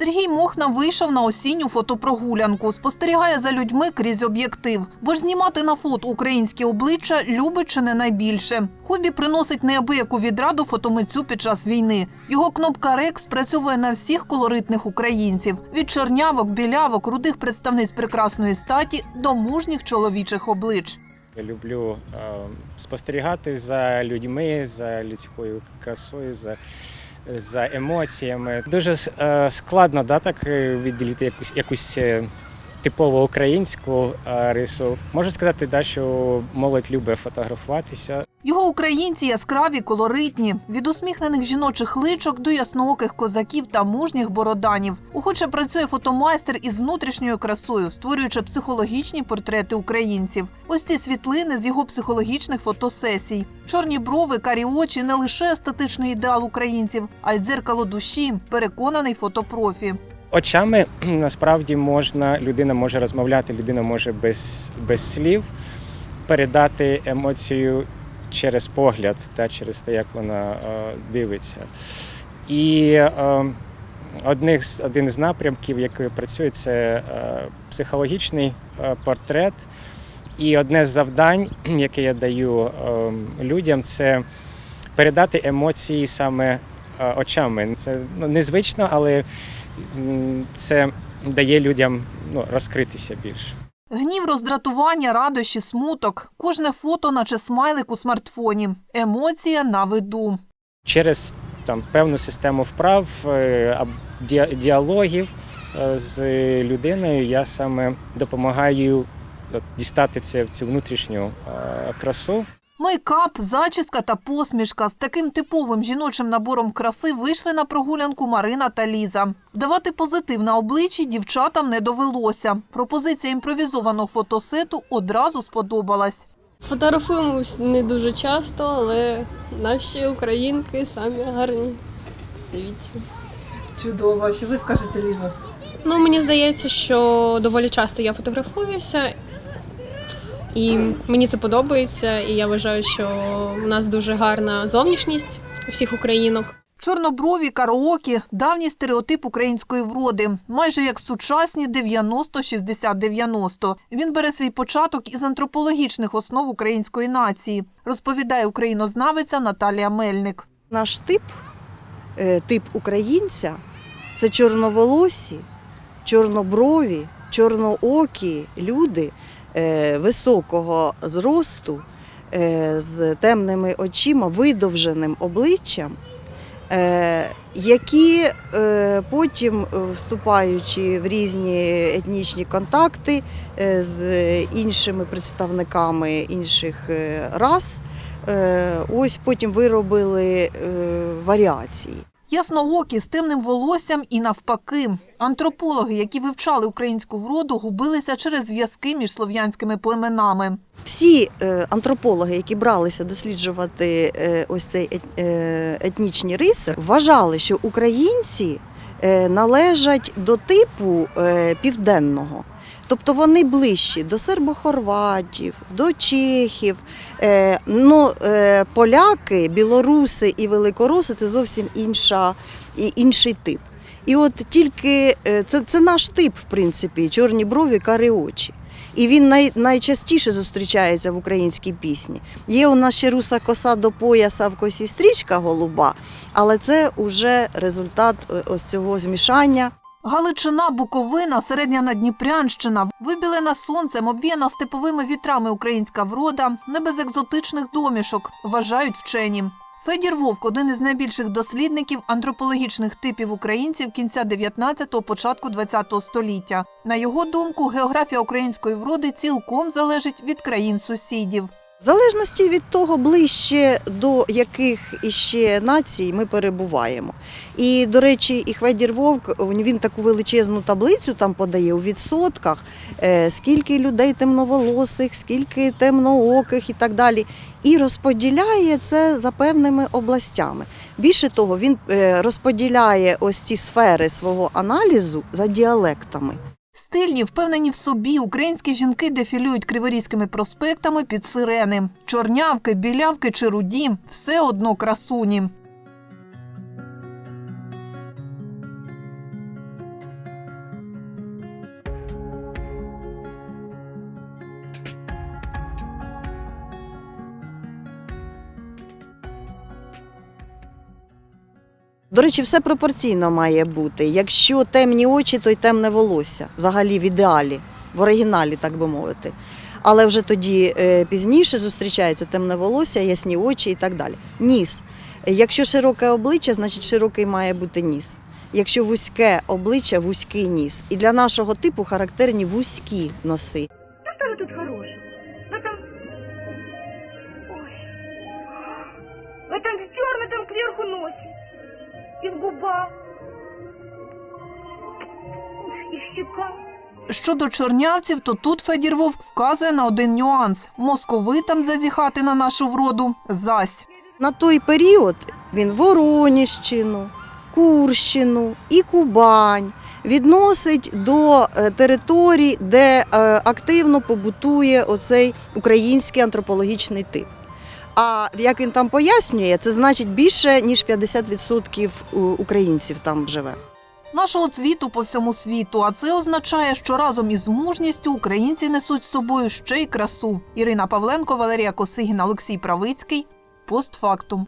Сергій Мохна вийшов на осінню фотопрогулянку, спостерігає за людьми крізь об'єктив. Бо ж знімати на фото українські обличчя любить чи не найбільше. Хобі приносить неабияку відраду фотомитцю під час війни. Його кнопка Рек спрацьовує на всіх колоритних українців від чорнявок, білявок, рудих представниць прекрасної статі до мужніх чоловічих облич. Я люблю е, спостерігати за людьми, за людською красою, за, за емоціями. Дуже е, складно да, так е, відділити якусь, якусь е, типово українську рису. Можу сказати, да, що молодь любить фотографуватися. Його українці яскраві, колоритні, від усміхнених жіночих личок до яснооких козаків та мужніх бороданів. Охоче працює фотомайстер із внутрішньою красою, створюючи психологічні портрети українців. Ось ці світлини з його психологічних фотосесій. Чорні брови, карі очі не лише естетичний ідеал українців, а й дзеркало душі, переконаний фотопрофі. Очами насправді можна, людина може розмовляти, людина може без, без слів передати емоцію через погляд, та, через те, як вона е, дивиться. І е, одних, один з напрямків, який працює, це е, психологічний е, портрет. І одне з завдань, яке я даю е, людям, це передати емоції саме е, очами. Це ну, незвично, але це дає людям ну, розкритися більше. Гнів, роздратування, радощі, смуток. Кожне фото, наче смайлик у смартфоні. Емоція на виду. Через там, певну систему вправ, е, діалогів е, з людиною я саме допомагаю дістати це в цю внутрішню е, красу. Мейкап, зачіска та посмішка з таким типовим жіночим набором краси вийшли на прогулянку Марина та Ліза. Вдавати позитив на обличчі дівчатам не довелося. Пропозиція імпровізованого фотосету одразу сподобалась. Фотографуємось не дуже часто, але наші українки самі гарні в світі. Чудово, що ви скажете, Ліза? Ну, мені здається, що доволі часто я фотографуюся, і мені це подобається, і я вважаю, що у нас дуже гарна зовнішність всіх українок. Чорноброві, караокі – давній стереотип української вроди. Майже як сучасні 90-60-90. Він бере свій початок із антропологічних основ української нації, розповідає українознавиця Наталія Мельник. Наш тип, е, тип українця це чорноволосі, чорноброві, чорноокі люди високого зросту, е, з темними очима, видовженим обличчям, е, які е, потім, е, вступаючи в різні етнічні контакти е, з іншими представниками інших е, рас, Е, Ось потім виробили е, варіації. Ясноокі з темним волоссям і навпаки. Антропологи, які вивчали українську вроду, губилися через зв'язки між слов'янськими племенами. Всі е, антропологи, які бралися досліджувати е, ось цей е, етнічні риси, вважали, що українці належать до типу південного. Тобто вони ближчі до сербохорватів, до чехів. Е, ну, е, поляки, білоруси і великоруси це зовсім інша, і- інший тип. І от тільки е, це, це наш тип, в принципі, чорні брові, карі очі. І він най, найчастіше зустрічається в українській пісні. Є у нас ще руса коса до пояса в косі стрічка голуба, але це вже результат ось цього змішання. Галичина, Буковина, середня Надніпрянщина, вибілена сонцем, обвіяна степовими вітрами українська врода, не без екзотичних домішок, вважають вчені. Федір Вовк один із найбільших дослідників антропологічних типів українців кінця 19-го, початку 20-го століття. На його думку, географія української вроди цілком залежить від країн сусідів. В залежності від того, ближче до яких іще націй ми перебуваємо. І, до речі, і Хведір Вовк він таку величезну таблицю там подає у відсотках, е, скільки людей темноволосих, скільки темнооких і так далі. І розподіляє це за певними областями. Більше того, він е, розподіляє ось ці сфери свого аналізу за діалектами. Стильні, впевнені в собі, українські жінки дефілюють криворізькими проспектами під сирени. Чорнявки, білявки чи руді – все одно красуні. До речі, все пропорційно має бути. Якщо темні очі, то й темне волосся. Взагалі в ідеалі, в оригіналі, так би мовити. Але вже тоді е, пізніше зустрічається темне волосся, ясні очі і так далі. Ніс. Якщо широке обличчя, значить широкий має бути ніс. Якщо вузьке обличчя, вузький ніс. І для нашого типу характерні вузькі носи. Что вы тут хорошего? В этом... Ой. В этом вздернутом кверху носе. И в губах. Ух, в щеках. Щодо чорнявців, то тут Федір Вовк вказує на один нюанс: московитам зазіхати на нашу вроду зась. На той період він Вороніщину, Курщину і Кубань відносить до е, територій, де е, активно побутує оцей український антропологічний тип. А як він там пояснює, це значить більше ніж 50% українців там живе. Нашого цвіту по всьому світу, а це означає, що разом із мужністю українці несуть з собою ще й красу. Ірина Павленко, Валерія Косигіна, Олексій Правицький. Постфактум.